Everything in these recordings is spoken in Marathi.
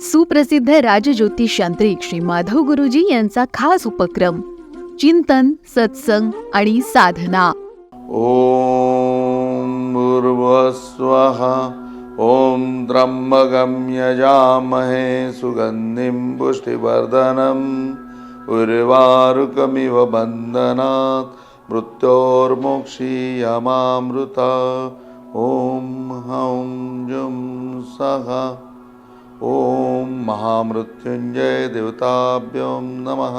सुप्रसिद्ध राजज्योतिष यांत्रिक श्री माधव गुरुजी यांचा खास उपक्रम चिंतन सत्संग आणि साधना. ओम भूर्भुवस्वः ओम त्र्यम्बकं यजामहे सुगन्धिं पुष्टिवर्धनम् उर्वारुकमिव बन्धनात् मृत्योर्मोक्षीयमामृता। ॐ हं जुं सः। ॐ महामृत्युञ्जय देवताभ्यं नमः।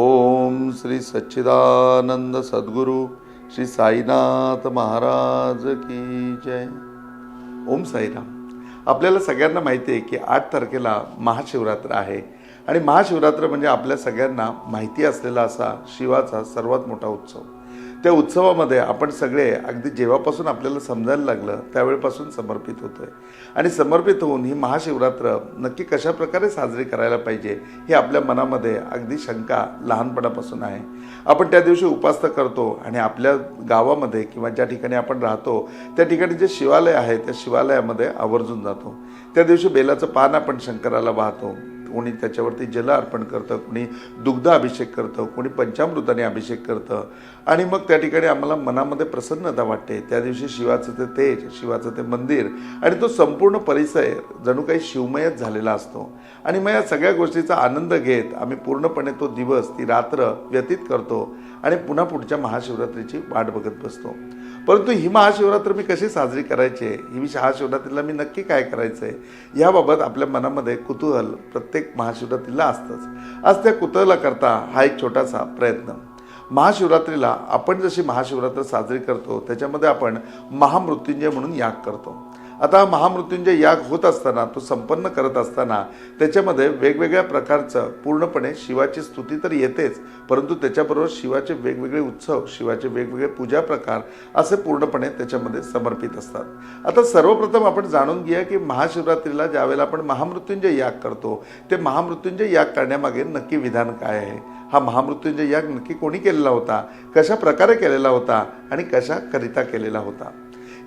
ओम श्री सच्चिदानंद सद्गुरु श्री साईनाथ महाराज की जय। ओम साईराम। आपल्याला सगळ्यांना माहिती आहे की आठ तारखेला महाशिवरात्र आहे आणि महाशिवरात्र म्हणजे आपल्या सगळ्यांना माहिती असलेला असा शिवाचा सर्वात मोठा उत्सव. त्या उत्सवामध्ये आपण सगळे अगदी जेव्हापासून आपल्याला समजायला लागलं त्यावेळेपासून समर्पित होतोय. आणि समर्पित होऊन ही महाशिवरात्र नक्की कशा प्रकारे साजरी करायला पाहिजे ही आपल्या मनामध्ये अगदी शंका लहानपणापासून आहे. आपण त्या दिवशी उपासना करतो आणि आपल्या गावामध्ये किंवा ज्या ठिकाणी आपण राहतो त्या ठिकाणी जे शिवालय आहे त्या शिवालयामध्ये आवर्जून जातो. त्या दिवशी बेलाचं पान आपण शंकराला वाहतो. कोणी त्याच्यावरती जल अर्पण करतं कोणी दुग्ध अभिषेक करतं कोणी पंचामृताने अभिषेक करतं. आणि मग त्या ठिकाणी आम्हाला मनामध्ये प्रसन्नता वाटते. त्या दिवशी शिवाचं ते तेज शिवाचं ते मंदिर आणि तो संपूर्ण परिसर जणू काही शिवमयच झालेला असतो. आणि मग या सगळ्या गोष्टीचा आनंद घेत आम्ही पूर्णपणे तो दिवस ती रात्र व्यतीत करतो आणि पुन्हा पुढच्या महाशिवरात्रीची वाट बघत बसतो. परंतु ही महाशिवरात्र मी कशी साजरी करायची? आहे ही महाशिवरात्रीला मी नक्की काय करायचं आहे याबाबत आपल्या मनामध्ये कुतूहल प्रत्येक महाशिवरात्रीला असतंच. आज त्या कुतूहलाकरता हा एक छोटासा प्रयत्न. महाशिवरात्रीला आपण जशी महाशिवरात्र साजरी करतो त्याच्यामध्ये आपण महामृत्युंजय म्हणून याग करतो. आता महामृत्युंजय याग होत असताना तो संपन्न करत असताना त्याच्यामध्ये वेगवेगळ्या प्रकारचं पूर्णपणे शिवाची स्तुती तर येतेच परंतु त्याच्याबरोबर शिवाचे वेगवेगळे उत्सव शिवाचे वेगवेगळे पूजा प्रकार असे पूर्णपणे त्याच्यामध्ये समर्पित असतात. आता सर्वप्रथम आपण जाणून घेऊया की महाशिवरात्रीला ज्यावेळेला आपण महामृत्युंजय याग करतो ते महामृत्युंजय याग करण्यामागे नक्की विधान काय आहे? हा महामृत्युंजय याग नक्की कोणी केलेला होता? कशा प्रकारे केलेला होता? आणि कशाकरिता केलेला होता?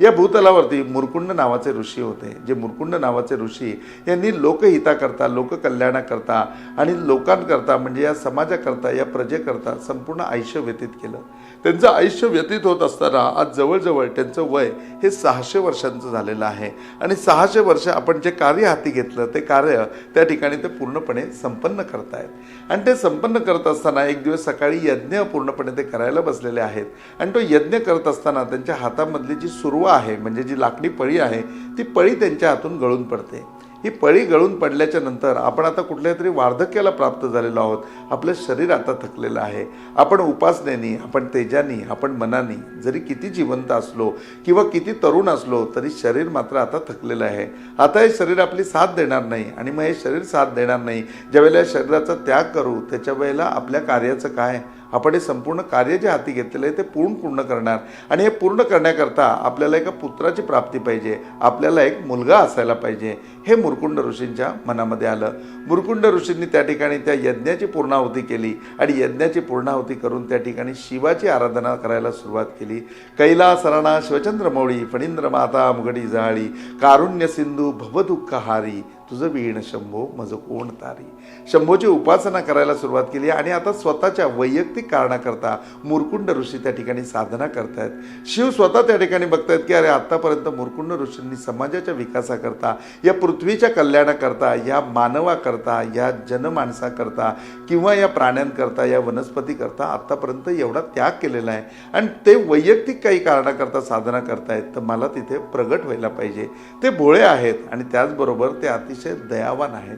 या भूतलावरती मुरकुंड नावाचे ऋषी होते. जे मुरकुंड नावाचे ऋषी यांनी लोकहिताकरता लोककल्याणाकरता आणि लोकांकरता म्हणजे या समाजाकरता या प्रजेकरता संपूर्ण आयुष्य व्यतीत केलं. त्यांचं आयुष्य व्यतीत होत असताना आज जवळजवळ त्यांचं वय हे सहाशे वर्षांचं झालेलं आहे. आणि सहाशे वर्ष आपण जे कार्य हाती घेतलं ते कार्य त्या ठिकाणी ते पूर्णपणे संपन्न करतायत. आणि ते संपन्न करत असताना एक दिवस सकाळी यज्ञ पूर्णपणे ते करायला बसलेले आहेत. आणि तो यज्ञ करत असताना त्यांच्या हातामधली जी सुरुवा आहे म्हणजे जी लाकडी पळी आहे ती पळी त्यांच्या हातून गळून पडते. ही पळी गळून पडल्याच्या नंतर आपण आता कुठल्या तरी वार्धक्याला प्राप्त झालेलो आहोत. आपलं शरीर आता थकलेलं आहे. आपण उपासनेनी आपण तेजानी आपण मनानी जरी किती जिवंत असलो किंवा किती तरुण असलो तरी शरीर मात्र आता थकलेलं आहे. आता हे शरीर आपली साथ देणार नाही आणि मग हे शरीर साथ देणार नाही. ज्यावेळेला या शरीराचा त्याग करू त्याच्या वेळेला आपल्या कार्याचं काय? आपण हे संपूर्ण कार्य जे हाती घेतलेलं आहे ते पूर्ण पूर्ण करणार. आणि हे पूर्ण करण्याकरता आपल्याला एका पुत्राची प्राप्ती पाहिजे. आपल्याला एक मुलगा असायला पाहिजे. हे मुरकुंड ऋषींच्या मनामध्ये आलं. मुरकुंड ऋषींनी त्या ठिकाणी त्या यज्ञाची पूर्णाहुती केली. आणि यज्ञाची पूर्णाहुती करून त्या ठिकाणी शिवाची आराधना करायला सुरुवात केली. कैलास सरणा शिवचंद्र मौळी फणींद्र माता मुगडी जाळी कारुण्य सिंधू भवदुःखहारी तुझं विहीण शंभो माझं कोण तारी? शंभोची उपासना करायला सुरुवात केली आणि आता स्वतःच्या वैयक्तिक कारणाकरता मुरकुंड ऋषी त्या ठिकाणी साधना करतायत. शिव स्वतः त्या ठिकाणी बघतायत की अरे आत्तापर्यंत मुरकुंड ऋषींनी समाजाच्या विकासाकरता या पृथ्वीच्या कल्याणाकरता या मानवाकरता या जनमाणसाकरता किंवा या प्राण्यांकरता या वनस्पतीकरता आत्तापर्यंत एवढा त्याग केलेला आहे. आणि ते वैयक्तिक काही कारणाकरता साधना करतायत तर मला तिथे प्रगट व्हायला पाहिजे. ते भोळे आहेत आणि त्याचबरोबर ते अतिशय दयावान आहेत.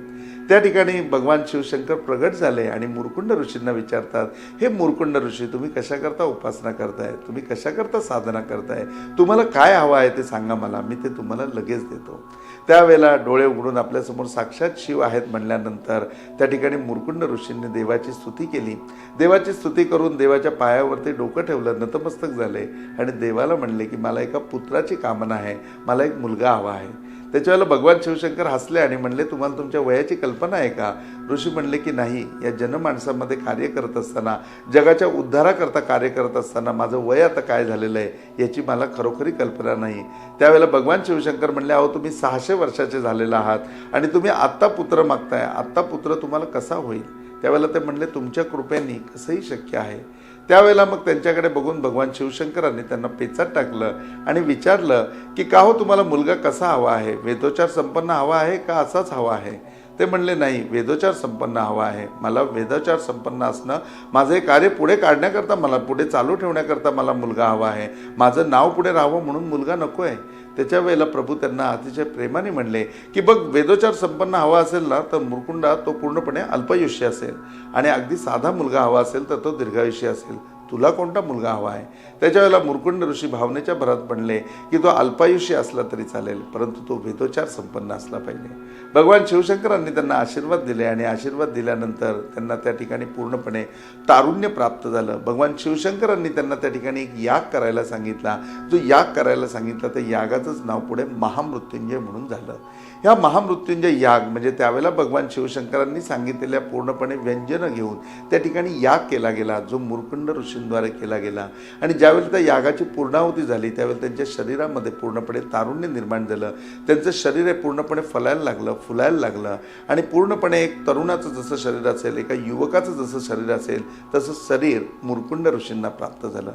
त्या ठिकाणी भगवान शिवशंकर प्रगट झाले आणि मुरकुंड ऋषींना विचारतात हे मुरकुंड ऋषी तुम्ही कशाकरता उपासना करताय? तुम्ही कशाकरता साधना करताय? तुम्हाला काय हवं आहे ते सांगा मला मी ते तुम्हाला लगेच देतो. त्यावेळेला डोळे उघडून आपल्यासमोर साक्षात शिव आहेत म्हणल्यानंतर त्या ठिकाणी मुरकुंड ऋषींनी देवाची स्तुती केली. देवाची स्तुती करून देवाच्या पायावरती डोकं ठेवलं नतमस्तक झाले आणि देवाला म्हणले की मला एका पुत्राची कामना आहे मला एक मुलगा हवा आहे. त्याच्यावेळेला भगवान शिवशंकर हसले आणि म्हणले तुम्हाला तुमच्या वयाची कल्पना आहे का? ऋषी म्हणले की नाही. या जनमाणसामध्ये कार्य करत असताना जगाच्या उद्धाराकरता कार्य करत असताना माझं वय आता काय झालेलं आहे याची मला खरोखरी कल्पना नाही. त्यावेळेला भगवान शिवशंकर म्हणले अहो तुम्ही सहाशे वर्षाचे झालेलं आहात आणि तुम्ही आत्ता पुत्र मागताय. आत्ता पुत्र तुम्हाला कसा होईल? त्यावेळेला ते म्हणले तुमच्या कृपेने कसंही शक्य आहे. त्यावेळेला मग त्यांच्याकडे बघून भगवान शिवशंकरांनी त्यांना पेचात टाकलं आणि विचारलं की का हो तुम्हाला मुलगा कसा हवा आहे? वेदोचार संपन्न हवा आहे का असाच हवा आहे? ते म्हणले नाही वेदोचार संपन्न हवा आहे. मला वेदोचार संपन्न असणं माझं कार्य पुढे काढण्याकरता मला पुढे चालू ठेवण्याकरता मला मुलगा हवा आहे. माझं नाव पुढे राहावं म्हणून मुलगा नको आहे त्याच्या वेळेला प्रभू त्यांना अतिशय प्रेमाने म्हणले की बघ वेदोचार संपन्न हवा असेल ना तर मुरकुंडा तो पूर्णपणे अल्पयुष्य असेल आणि अगदी साधा मुलगा हवा असेल तर तो दीर्घायुष्य असेल. तुला कोणता मुलगा हवा आहे? त्याच्या वेळेला मुरकुंड ऋषी भावनेच्या भरात पडले की तो अल्पायुषी असला तरी चालेल परंतु तो वेदोचार संपन्न असला पाहिजे. भगवान शिवशंकरांनी त्यांना आशीर्वाद दिले आणि आशीर्वाद दिल्यानंतर त्यांना त्या ठिकाणी पूर्णपणे तारुण्य प्राप्त झालं. भगवान शिवशंकरांनी त्यांना त्या ठिकाणी एक याग करायला सांगितला. जो याग करायला सांगितला त्या यागाचंच नाव पुढे महामृत्युंजय म्हणून झालं. ह्या महामृत्युंजय याग म्हणजे त्यावेळेला भगवान शिवशंकरांनी सांगितलेल्या पूर्णपणे व्यंजनं घेऊन त्या ठिकाणी याग केला गेला जो मुरकुंड ऋषींद्वारे केला गेला. आणि ज्यावेळी त्या यागाची पूर्णाहुती झाली त्यावेळी त्यांच्या शरीरामध्ये पूर्णपणे तारुण्य निर्माण झालं. त्यांचं शरीर हे पूर्णपणे फलायला लागलं फुलायला लागलं. आणि पूर्णपणे एक तरुणाचं जसं शरीर असेल एका युवकाचं जसं शरीर असेल तसं शरीर मुरकुंड ऋषींना प्राप्त झालं.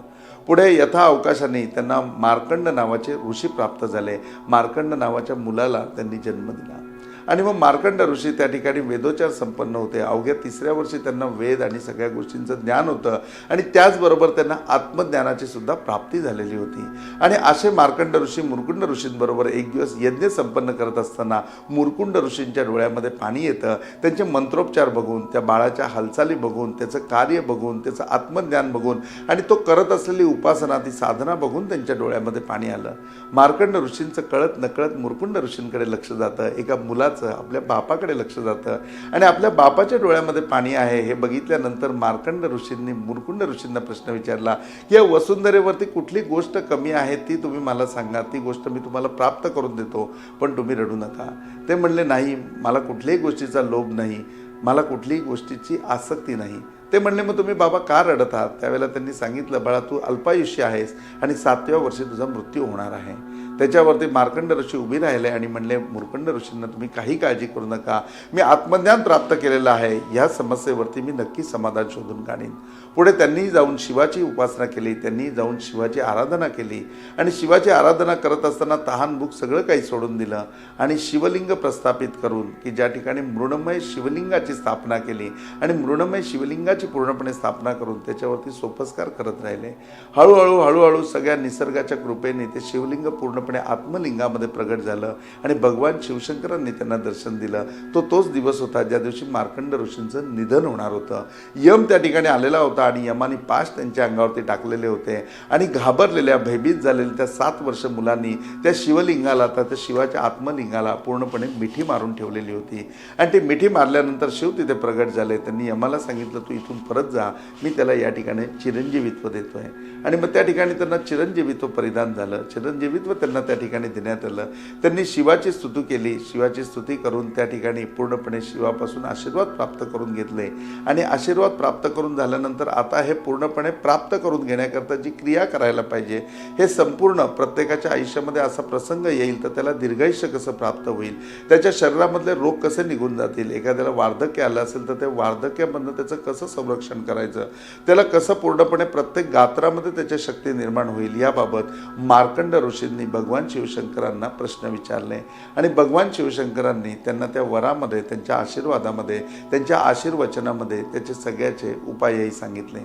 पुढे यथा अवकाशाने त्यांना मार्कंड नावाचे ऋषी प्राप्त झाले. मार्कंड नावाच्या मुलाला त्यांनी जन्म दिला. आणि मग मार्कंड ऋषी त्या ठिकाणी वेदोचार संपन्न होते. अवघ्या तिसऱ्या वर्षी त्यांना वेद आणि सगळ्या गोष्टींचं ज्ञान होतं आणि त्याचबरोबर त्यांना आत्मज्ञानाची सुद्धा प्राप्ती झालेली होती. आणि असे मार्कंड ऋषी मुरकुंड ऋषींबरोबर एक दिवस यज्ञ संपन्न करत असताना मुरकुंड ऋषींच्या डोळ्यामध्ये पाणी येतं. त्यांचे मंत्रोपचार बघून त्या बाळाच्या हालचाली बघून त्याचं कार्य बघून त्याचं आत्मज्ञान बघून आणि तो करत असलेली उपासना ती साधना बघून त्यांच्या डोळ्यामध्ये पाणी आलं. मार्कंड ऋषींचं कळत नकळत मुरकुंड ऋषींकडे लक्ष जातं. एका मुलाचं आपल्या बापाकडे लक्ष जातं. आणि आपल्या बापाच्या डोळ्यामध्ये पाणी आहे हे बघितल्यानंतर मार्कंड ऋषींनी मुरकुंड ऋषींना प्रश्न विचारला की या वसुंधरेवरती कुठली गोष्ट कमी आहे ती तुम्ही मला सांगा. ती गोष्ट मी तुम्हाला प्राप्त करून देतो पण तुम्ही रडू नका. ते म्हणले नाही मला कुठल्याही गोष्टीचा लोभ नाही. मला कुठलीही गोष्टीची आसक्ती नाही. ते म्हणले मग तुम्ही बाबा का रडत आहात? त्यावेळेला त्यांनी सांगितलं बाळा तू अल्पायुष्य आहेस आणि सातव्या वर्षी तुझा मृत्यू होणार आहे. त्याच्यावरती मार्कंड ऋषी उभी राहिले आणि म्हणले मुरकंड ऋषींना तुम्ही काही काळजी करू नका. मी आत्मज्ञान प्राप्त केलेलं आहे. ह्या समस्येवरती मी नक्की समाधान शोधून काढीन. पुढे त्यांनी जाऊन शिवाची उपासना केली त्यांनी जाऊन शिवाची आराधना केली आणि शिवाची आराधना करत असताना तहान भूक सगळं काही सोडून दिलं आणि शिवलिंग प्रस्थापित करून की ज्या ठिकाणी मृणमय शिवलिंगाची स्थापना केली आणि मृणमय शिवलिंगाची पूर्णपणे स्थापना करून त्याच्यावरती सोपस्कार करत राहिले. हळूहळू हळूहळू सगळ्या निसर्गाच्या कृपेने ते शिवलिंग पूर्णपणे आत्मलिंगामध्ये प्रगट झालं आणि भगवान शिवशंकरांनी त्यांना दर्शन दिलं. तो तोच दिवस होता ज्या दिवशी मार्कंड ऋषींचं निधन होणार होतं. यम त्या ठिकाणी आलेला होता आणि यमाने पाश त्यांच्या अंगावरती टाकलेले होते आणि घाबरलेल्या भयभीत झालेल्या त्या सात वर्ष मुलांनी त्या शिवलिंगाला आता त्या शिवाच्या आत्मलिंगाला पूर्णपणे मिठी मारून ठेवलेली होती. आणि ती मिठी मारल्यानंतर शिव तिथे प्रगट झाले. त्यांनी यमाला सांगितलं तू इथून परत जा. मी त्याला या ठिकाणी चिरंजीवित्व आहे आणि मग त्या ठिकाणी त्यांना चिरंजीवित्व परिधान झालं. चिरंजीवित्व त्यांना त्या ठिकाणी देण्यात आलं. त्यांनी शिवाची स्तुती केली. शिवाची स्तुती करून त्या ठिकाणी पूर्णपणे शिवापासून आशीर्वाद प्राप्त करून घेतले. आणि आशीर्वाद प्राप्त करून झाल्यानंतर आता हे पूर्णपणे प्राप्त करून घेण्याकरता जी क्रिया करायला पाहिजे हे संपूर्ण प्रत्येकाच्या आयुष्यामध्ये असा प्रसंग येईल तर त्याला दीर्घायुष्य कसं प्राप्त होईल? त्याच्या शरीरामधले रोग कसे निघून जातील? एखाद्याला वार्धक्य आलं असेल तर ते वार्धक्यामधनं त्याचं कसं संरक्षण करायचं. त्याला कसं पूर्णपणे प्रत्येक गात्रामध्ये त्याच्या शक्ती निर्माण होईल याबाबत मार्कंड ऋषींनी भगवान शिवशंकरांना प्रश्न विचारले. आणि भगवान शिवशंकरांनी त्यांना त्या वरामध्ये त्यांच्या आशीर्वादामध्ये त्यांच्या आशीर्वचनामध्ये त्याचे सगळ्याचे उपायही सांगितले.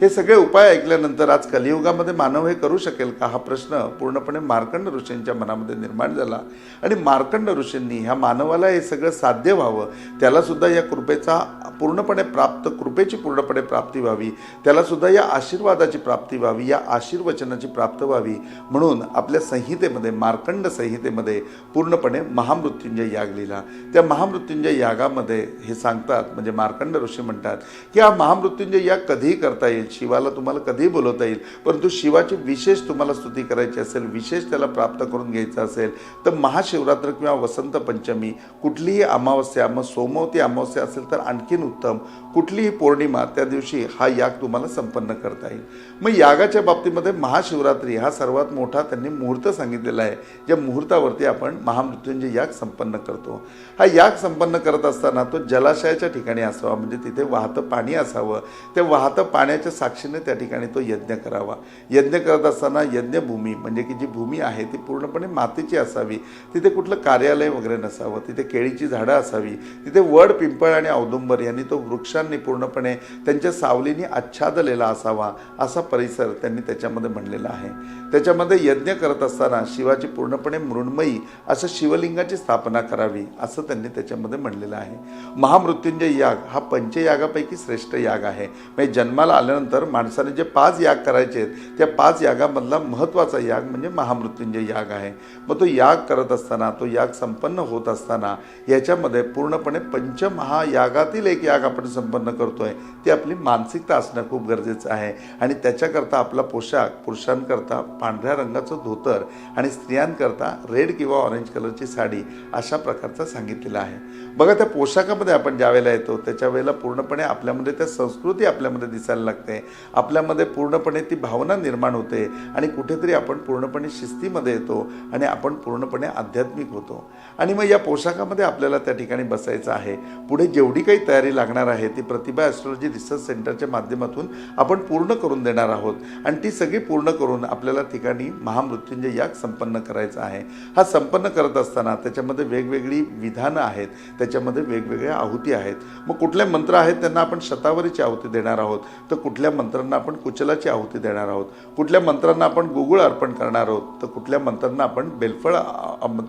हे सगळे उपाय ऐकल्यानंतर आज कलियुगामध्ये मानव हे करू शकेल का? हा प्रश्न पूर्णपणे मार्कंड ऋषींच्या मनामध्ये निर्माण झाला. आणि मार्कंड ऋषींनी ह्या मानवाला हे सगळं साध्य व्हावं त्याला सुद्धा या कृपेचा पूर्णपणे प्राप्त कृपेची पूर्णपणे प्राप्ती व्हावी. त्यालासुद्धा या आशीर्वादाची प्राप्ती व्हावी या आशीर्वचनाची प्राप्त व्हावी म्हणून आपल्या संहितेमध्ये मार्कंड संहितेमध्ये पूर्णपणे महामृत्युंजय याग लिहिला. त्या महामृत्युंजय यागामध्ये हे सांगतात म्हणजे मार्कंड ऋषी म्हणतात की हा महामृत्युंजय याग कधीही करता येईल शिवाला तुम्हाला कधीही बोलवता येईल परंतु शिवाची विशेष तुम्हाला स्तुती करायची असेल विशेष त्याला प्राप्त करून घ्यायचं असेल तर महाशिवरात्र किंवा वसंत पंचमी कुठलीही अमावस्या मग सोमवती अमावस्या असेल तर आणखीन उत्तम. कुठलीही पौर्णिमा त्या दिवशी हा याग तुम्हाला संपन्न करता येईल. मग यागाच्या बाबतीमध्ये महाशिवरात्री हा सर्वात मोठा त्यांनी मुहूर्त सांगितलेला आहे. ज्या मुहूर्तावरती आपण महामृत्युंजय याग संपन्न करतो. हा याग संपन्न करत असताना तो जलाशयाच्या ठिकाणी असावा म्हणजे तिथे वाहतं पाणी असावं. त्या वाहतं पाण्याच्या साक्षीने त्या ठिकाणी तो यज्ञ करावा. यज्ञ करत असताना यज्ञभूमी म्हणजे की जी भूमी आहे ती पूर्णपणे मातीची असावी. तिथे कुठलं कार्यालय वगैरे नसावं. तिथे केळीची झाडं असावी. तिथे वड पिंपळ आणि औदुंबर यांनी तो वृक्षांनी पूर्णपणे त्यांच्या सावलीने आच्छादलेला असावा असा परिसर त्यांनी त्याच्यामध्ये म्हणलेला आहे. त्याच्यामध्ये यज्ञ करत असताना शिवाची पूर्णपणे मृण्मयी असं शिवलिंगाची स्थापना करावी असं त्यांनी त्याच्यामध्ये म्हणलेलं आहे. महामृत्युंजय याग हा पंचयागापैकी श्रेष्ठ याग आहे. म्हणजे जन्माला आल्यानंतर माणसाने जे पाच याग करायचे आहेत त्या पाच यागामधला महत्त्वाचा याग म्हणजे महामृत्युंजय याग आहे. मग तो याग करत असताना तो याग संपन्न होत असताना याच्यामध्ये पूर्णपणे पंचमहायागातील एक याग आपण संपन्न करतोय. ती आपली मानसिकता असणं खूप गरजेचं आहे. आणि त्याच्याकरता आपला पोशाख पुरुषांकरता पांढऱ्या रंगाचं धोतर आणि स्त्रियांकरता रेड किंवा ऑरेंज कलरची साडी अशा प्रकारचा सांगितलेला आहे. बघा त्या पोशाखामध्ये आपण ज्या वेळेला येतो त्याच्या वेळेला पूर्णपणे आपल्यामध्ये त्या संस्कृती आपल्यामध्ये दिसायला लागते. आपल्यामध्ये पूर्णपणे ती भावना निर्माण होते आणि कुठेतरी आपण पूर्णपणे शिस्तीमध्ये येतो आणि आपण पूर्णपणे आध्यात्मिक होतो. आणि मग या पोशाखामध्ये आपल्याला त्या ठिकाणी बसायचं आहे. पुढे जेवढी काही तयारी लागणार आहे ती प्रतिभा ॲस्ट्रॉलॉजी रिसर्च सेंटरच्या माध्यमातून आपण पूर्ण करून देणार आहोत. आणि ती सगळी पूर्ण करून आपल्याला ठिकाणी महामृत्युंजय याग संपन्न करायचा आहे. हा संपन्न करत असताना त्याच्यामध्ये वेगवेगळी विधानं आहेत. त्याच्यामध्ये वेगवेगळ्या आहुती आहेत. मग कुठले मंत्र आहेत त्यांना आपण शतावरीची आहुती देणार आहोत. तर कुठल्या मंत्रांना आपण कुचलाची आहुती देणार आहोत. कुठल्या मंत्रांना आपण गुगुळ अर्पण करणार आहोत. तर कुठल्या मंत्रांना आपण बेलफळ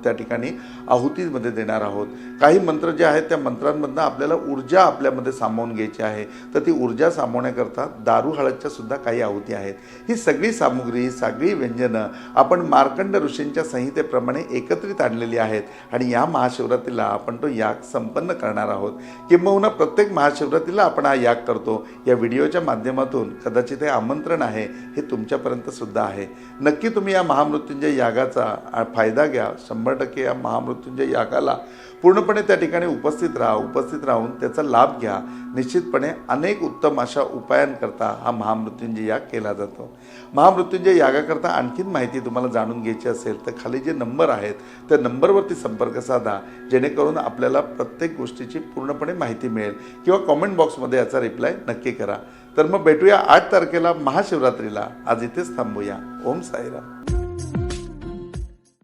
त्या ठिकाणी आहुतीमध्ये देणार आहोत. काही मंत्र जे आहेत त्या मंत्रांमधनं आपल्याला ऊर्जा आपल्यामध्ये सामावून घ्यायची आहे. तर ती ऊर्जा सामावण्याकरता दारू हळदच्या सुद्धा काही आहुती आहेत. ही सगळी सामुग्री ही सगळी व्यंजनं आपण मार्कंड ऋषींच्या संहितेप्रमाणे एकत्रित आणलेली आहेत आणि या महाशिवरात्रीला आपण तो याग संपन्न करणार आहोत. किंबहुना प्रत्येक महाशिवरात्रीला आपण हा याग करतो. या व्हिडिओच्या माध्यमातून कदाचित हे आमंत्रण आहे हे तुमच्यापर्यंत सुद्धा आहे. नक्की तुम्ही या महामृत्युंजय यागाचा फायदा घ्या. शंभर टक्के या महामृत्युंजय यागाला पूर्णपणे त्या ठिकाणी उपस्थित राहा उपस्थित राहून त्याचा लाभ घ्या. निश्चितपणे अनेक उत्तम अशा उपायांकरता हा महामृत्युंजय याग केला जातो. महामृत्युंजय यागाकरता आणखीन माहिती तुम्हाला जाणून घ्यायची असेल तर खाली जे नंबर आहेत त्या नंबरवरती संपर्क साधा जेणेकरून आपल्याला प्रत्येक गोष्टीची पूर्णपणे माहिती मिळेल किंवा कॉमेंट बॉक्समध्ये याचा रिप्लाय नक्की करा. तर मग भेटूया आठ तारखेला महाशिवरात्रीला. आज इथेच थांबूया. ओम साईराम.